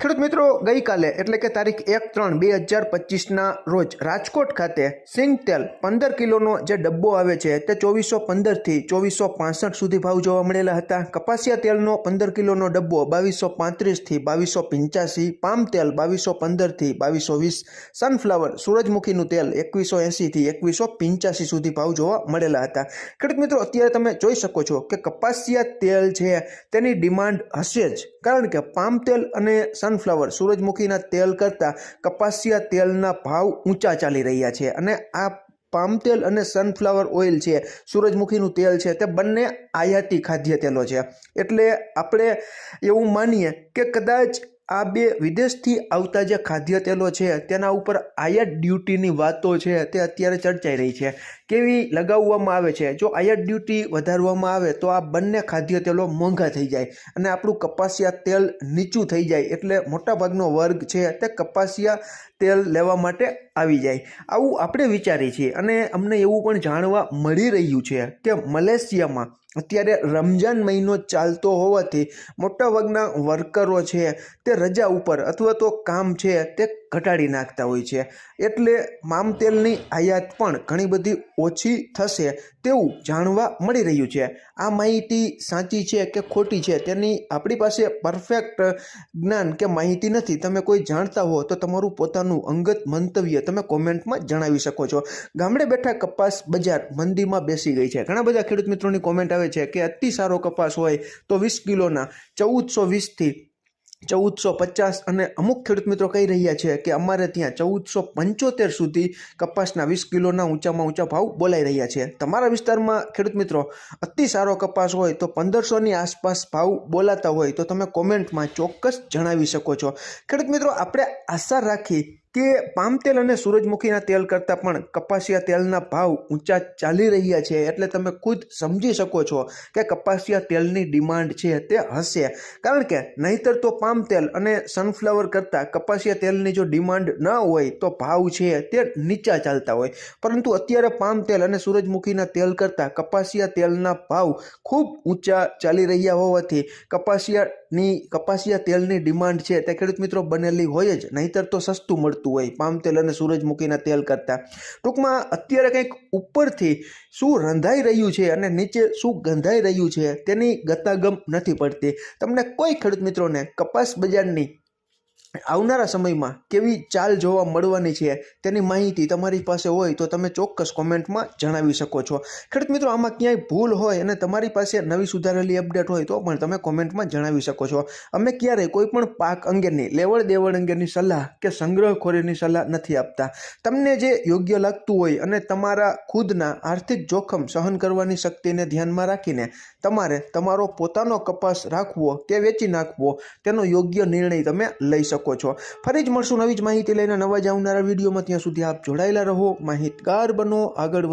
ખેડૂત મિત્રો, ગઈકાલે એટલે કે તારીખ એક ત્રણ બે હજાર પચીસના રોજ રાજકોટ ખાતે સિંગ તેલ પંદર કિલોનો જે ડબ્બો આવે છે તે ચોવીસો પંદરથી ચોવીસો પાસઠ સુધી ભાવ જોવા મળેલા હતા. કપાસિયા તેલનો પંદર કિલોનો ડબ્બો બાવીસો પાંત્રીસથી બાવીસો પંચ્યાસી, પામ તેલ બાવીસો પંદરથી બાવીસો વીસ સનફ્લાવર સૂરજમુખીનું તેલ એકવીસો એંસીથી એકવીસો પંચ્યાસી સુધી ભાવ જોવા મળેલા હતા. ખેડૂત મિત્રો, અત્યારે તમે જોઈ શકો છો કે કપાસિયા તેલ છે તેની ડિમાન્ડ હશે જ. કારણ કે પામ તેલ અને સનફ્લાવર સૂરજમુખીના તેલ કરતાં કપાસિયા તેલના ભાવ ઊંચા ચાલી રહ્યા છે અને આ પામ તેલ અને સનફ્લાવર ઓઇલ છે, સૂરજમુખીનું તેલ છે, તે બંને આયાતી ખાદ્ય તેલો છે. એટલે આપણે એવું માનીએ કે કદાચ આ બે વિદેશથી આવતા જે ખાદ્ય તેલો છે, તેના ઉપર આયાત ડ્યુટીની વાતો છે, તે અત્યારે ચર્ચાઈ રહી છે. કેવી લગાવવામાં આવે છે? જો આયાત ડ્યુટી વધારવામાં આવે, તો આ બંને ખાદ્ય તેલો મોંઘા થઈ જાય અને આપણું કપાસિયા તેલ નીચું થઈ જાય. એટલે મોટાભાગનો વર્ગ છે, તે કપાસિયા તેલ લેવા માટે આવી જાય. આવું આપણે વિચારીએ છીએ અને અમને એવું પણ જાણવા મળી રહ્યું છે કે મલેશિયામાં અત્યારે રમજાન મહિનો ચાલતો હોવાથી મોટાભાગના વર્કરો છે તે રજા ઉપર અથવા તો કામ છે તે ઘટાડી નાખતા હોય છે. એટલે મામ તેલની આયાત પણ ઘણી બધી ઓછી થશે તેવું જાણવા મળી રહ્યું છે. આ માહિતી સાચી છે કે ખોટી છે? તેની આપણી પાસે પરફેક્ટ જ્ઞાન કે માહિતી નથી. તમે કોઈ જાણતા હો તો તમારું પોતાનું અંગત મંતવ્ય તમે કોમેન્ટમાં જણાવી શકો છો. ગામડે બેઠા કપાસ બજાર મંદીમાં બેસી ગઈ છે. ઘણા બધા ખેડૂત મિત્રોની કોમેન્ટ આવે છે કે અતિ સારો કપાસ હોય તો વીસ કિલોના, ચૌદસો વીસથી ચૌદસો પચાસ અને અમુક ખેડૂત મિત્રો કહી રહ્યા છે કે અમારે ત્યાં ચૌદસો પંચોતેર સુધી કપાસના વીસ કિલોના ઊંચામાં ઊંચા ભાવ બોલાઈ રહ્યા છે. તમારા વિસ્તારમાં ખેડૂત મિત્રો અતિ સારો કપાસ હોય તો પંદરસોની આસપાસ ભાવ બોલાતા હોય તો તમે કોમેન્ટમાં ચોક્કસ જણાવી શકો છો. ખેડૂત મિત્રો, આપણે આશા રાખી કે પામ તેલ અને સૂરજમુખીના તેલ કરતાં પણ કપાસિયા તેલના ભાવ ઊંચા ચાલી રહ્યા છે. એટલે તમે ખુદ સમજી શકો છો કે કપાસિયા તેલની ડિમાન્ડ છે તે હશે. કારણ કે નહીતર તો પામ તેલ અને સનફ્લાવર કરતાં કપાસિયા તેલની જો ડિમાન્ડ ન હોય તો ભાવ છે તે નીચા ચાલતા હોય. પરંતુ અત્યારે પામ તેલ અને સૂરજમુખીના તેલ કરતાં કપાસિયા તેલના ભાવ ખૂબ ઊંચા ચાલી રહ્યા હોવાથી કપાસિયાની, કપાસિયા તેલની ડિમાન્ડ છે તે ખેડૂત મિત્રો બનેલી હોય જ. નહીતર તો સસ્તું મળતું હોય, પામ તેલ અને સૂરજમુખીના તેલ કરતાં. ટૂંકમાં અત્યારે કંઈક ઉપરથી શું રંધાઈ રહ્યું છે અને નીચે શું ગંધાઈ રહ્યું છે તેની ગતાગમ નથી પડતી. તમને કોઈ ખેડૂત મિત્રોને કપાસ બજારની આવનારા સમયમાં કેવી ચાલ જોવા મળવાની છે તેની માહિતી તમારી પાસે હોય તો તમે ચોક્કસ કોમેન્ટમાં જણાવી શકો છો. ખેડૂત મિત્રો, આમાં ક્યાંય ભૂલ હોય અને તમારી પાસે નવી સુધારેલી અપડેટ હોય તો પણ તમે કોમેન્ટમાં જણાવી શકો છો. અમે ક્યારેય કોઈ પણ પાક અંગેની લેવડ દેવડ અંગેની સલાહ કે સંગ્રહખોરીની સલાહ નથી આપતા. તમને જે યોગ્ય લાગતું હોય અને તમારા ખુદના આર્થિક જોખમ સહન કરવાની શક્તિને ધ્યાનમાં રાખીને તમારે તમારો પોતાનો કપાસ રાખવો કે વેચી નાખવો, તેનો યોગ્ય નિર્ણય તમે લઈ શકો છો. ફરી જ મળશું નવી જ માહિતી લઈને નવા જ આવનારા વિડીયોમાં. ત્યાં સુધી આપ જોડાયેલા રહો. માહિતગાર બનો. આગળ